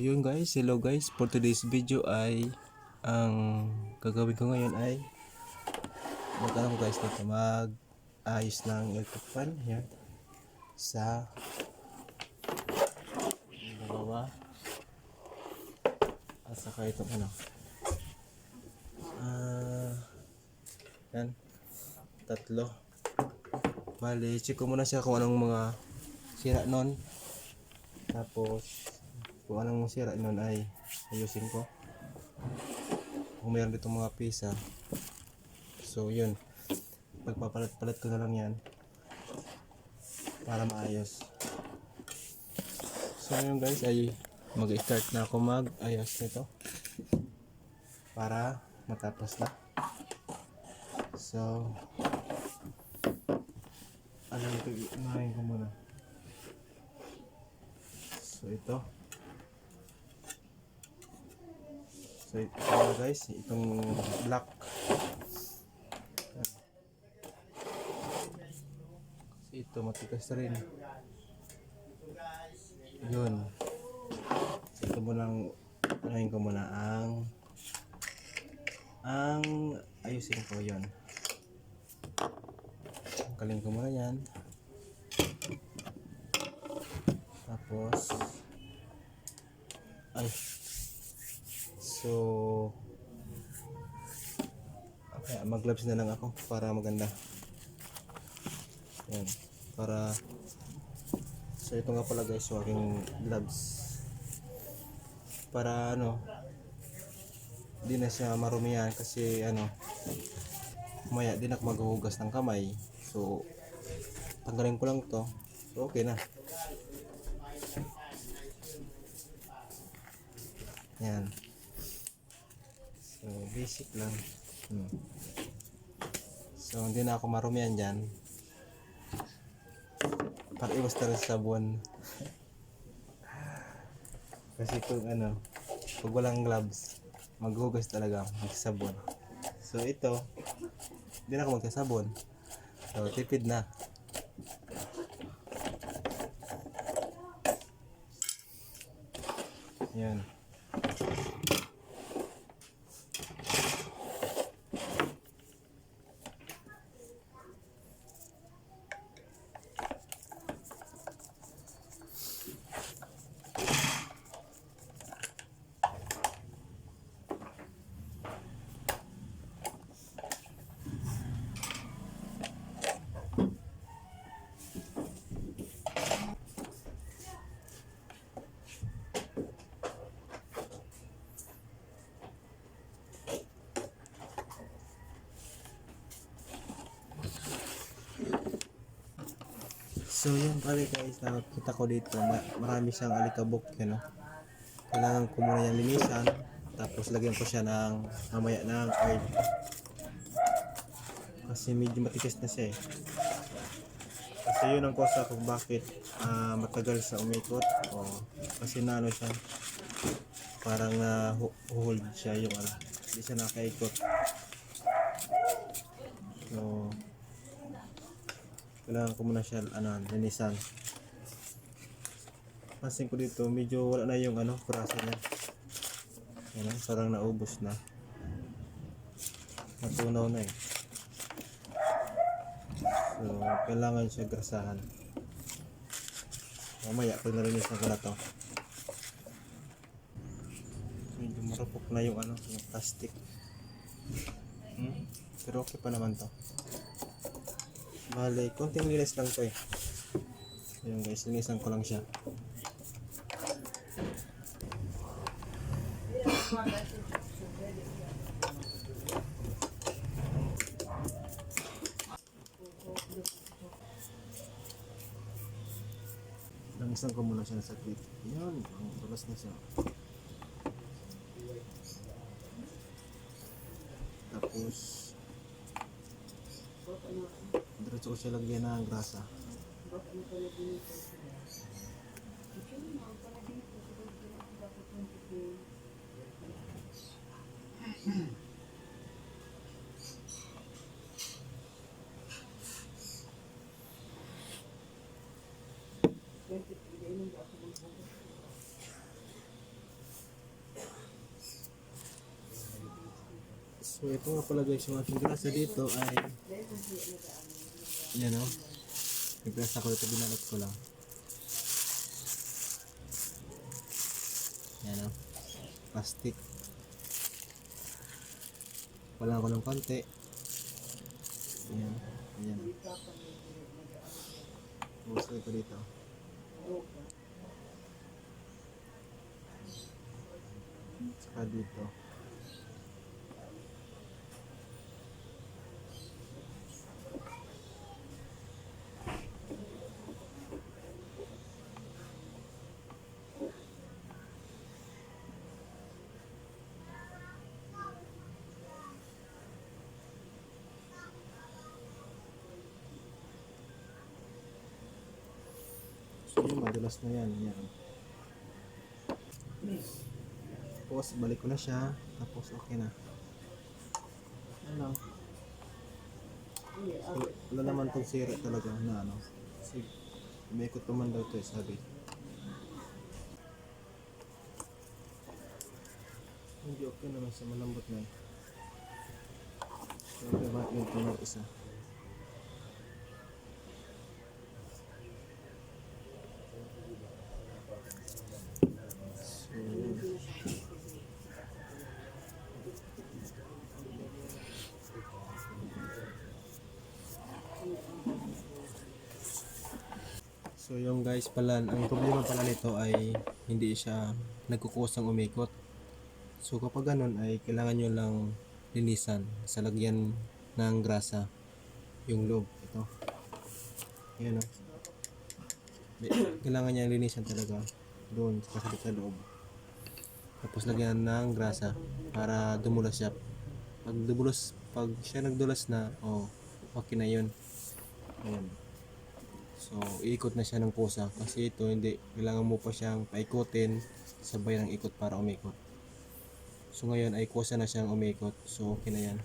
Ayun guys, hello guys. For today's video ay ang gagawin ko ngayon ay magkano guys dito mag ayos ng electric fan yan sa dalawa. At saka itong ano. Ah yan. Tatlo. Bali check ko muna siya kung anong mga sira nun. Tapos kung anong sira nun ay ayusin ko. Kung mayroon dito mga pisa. So yun. Pagpapalat-palat ko na lang yan. Para maayos. So yun guys ay mag-start na ako mag-ayos nito. Para matapos na. So alam ko unahin ko muna. So ito So ito na guys, itong black. So, ito matigas rin. Yun. So ito munang anayin ko muna ang ang ayusin ko yon. Tanggalin ko muna yan. Tapos ay So, okay, mag-gloves na lang ako para maganda. Yan, para So, ito nga pala guys, aking gloves. Para ano, di na siya marumihan kasi ano, maya din ako maghuhugas ng kamay. So, tanggalin ko lang to. So, okay na. Yan. Basic lang. Hmm. So, hindi na ako marumihan dyan. Para iwas na sa buwan. Kasi kung ano, pag walang gloves, maghugas talaga, magsabon. So, ito, hindi na ako magsasabon. So, tipid na. Yan. So yun pala guys, nakakita ko dito, ma- marami siyang alikabok yun, no? Kailangan ko muna yung linisan, tapos lagyan ko siya ng mamaya ng oil. Kasi medyo matigas na siya eh. Kasi yun ang kosa kung bakit ah, matagal sa umikot. O, kasi na siya, parang na hold siya yung ano, hindi siya nakaikot. So, kailangan ko muna siya ano, linisan. Pansin ko dito, medyo wala na yung ano, kurasa niya. Yan, parang naubos na. Natunaw na eh. So, kailangan siya grasahan. Mamaya, pag nalinisan ko na to. Medyo marupok na yung ano, yung plastic. Hmm? Pero okay pa naman to. Bale, konting linis lang to eh. Ayun guys, linisan ko lang siya. Langisan ko muna siya sa sakit. Yan, ang tulas na siya. Tapos, Diretso ko siya lagyan ng grasa. So ito nga pala guys, yung ating grasa dito ay yan o. Yung grasa ko ito, binalot ko lang. Yan o. Plastic. Wala ko ng konti. Ayan. Ayan. Gusto ko dito. Saka dito. So yun, madulas na yan. yan. Tapos, balik ko na siya. Tapos, okay na. Ano? So, wala naman tong sira talaga na ano. Kasi, umikot pa man daw ito eh, sabi. Hindi okay naman sa malambot na eh. Okay ba yung isa? So, So yung guys pala, ang problema pala nito ay hindi siya nagkukusang umikot. So kapag ganun ay kailangan nyo lang linisan sa lagyan ng grasa yung loob. Ito. Yan o. Kailangan niya linisan talaga doon sa sa loob. Tapos lagyan ng grasa para dumulas siya. Pag dumulas, pag siya nagdulas na, oh, okay na yun. Ayan. So, iikot na siya ng pusa kasi ito hindi, kailangan mo pa siyang paikutin sabay ng ikot para umikot. So, ngayon ay kusa na siyang umikot. So, okay na yan.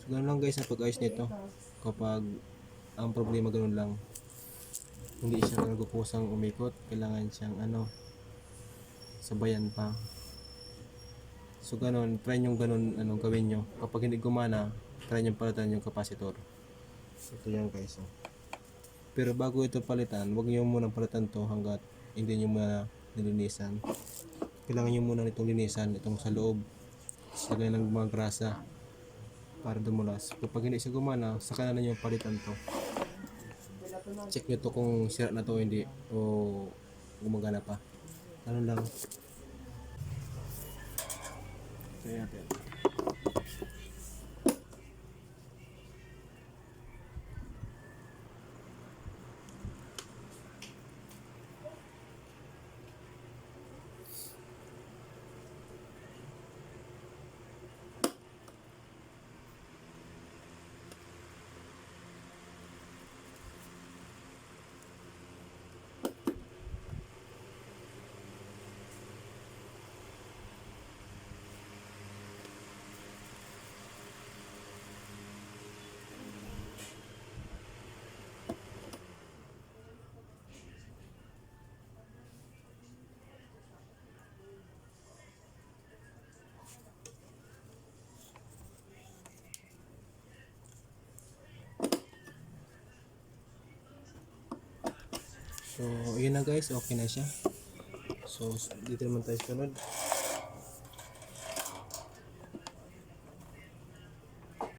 So, ganun lang guys ang pag-ayos nito. Kapag ang problema ganun lang, hindi siya nagkukusang umikot, kailangan siyang ano, sabayan pa. So, ganun, try nyo ganun, ano, gawin nyo. Kapag hindi gumana, try nyo palitan yung capacitor. Ito yan guys. Oh. Pero bago ito palitan, huwag niyo muna palitan to hanggat hindi niyo muna nilinisan. Kailangan niyo muna nitong linisan, itong sa loob. Sagay ng mga grasa para dumulas. Kapag hindi siya gumana, saka na niyo palitan to. Check niyo to kung sira na to hindi o gumagana pa. Ano lang. Try natin. So, yun na guys, okay na siya. So, dito naman tayo sunod.